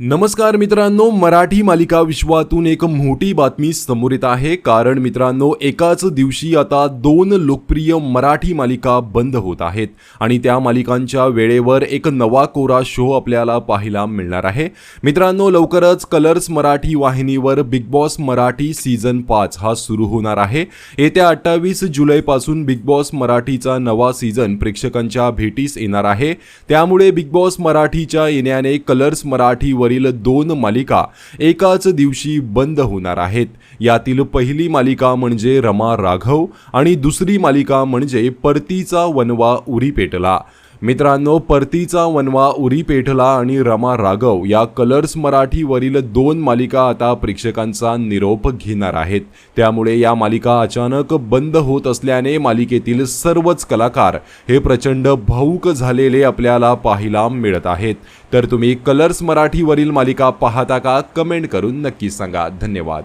नमस्कार मित्रांनो मराठी मालिका विश्वातून एक मोठी बातमी समोर येत आहे. कारण मित्रांनो एकाच दिवशी आता दोन लोकप्रिय मराठी मालिका बंद होत आहेत आणि त्या मालिकांच्या वेळेवर एक नवा कोरा शो आपल्याला पाहायला मिळणार आहे. मित्रांनो लवकरच कलर्स मराठी वाहिनीवर बिग बॉस मराठी सीझन पाच हा सुरू होणार आहे. येत्या अठ्ठावीस जुलैपासून बिग बॉस मराठीचा नवा सीझन प्रेक्षकांच्या भेटीस येणार आहे. त्यामुळे बिग बॉस मराठीच्या येण्याने कलर्स वरील दोन मालिका एकाच दिवशी बंद होणार आहेत. यातील पहिली मालिका म्हणजे रमा राघव आणि दुसरी मालिका म्हणजे परतीचा वनवा उरी पेटला. मित्रांनो परतीचा वनवा उरी पेठला आणि रमा राघव या कलर्स मराठीवरील दोन मालिका आता प्रेक्षकांचा निरोप घेणार आहेत. त्यामुळे या मालिका अचानक बंद होत असल्याने मालिकेतील सर्वच कलाकार हे प्रचंड भाऊक झालेले आपल्याला पाहायला मिळत आहेत. तर तुम्ही कलर्स मराठीवरील मालिका पाहता का? कमेंट करून नक्की सांगा. धन्यवाद.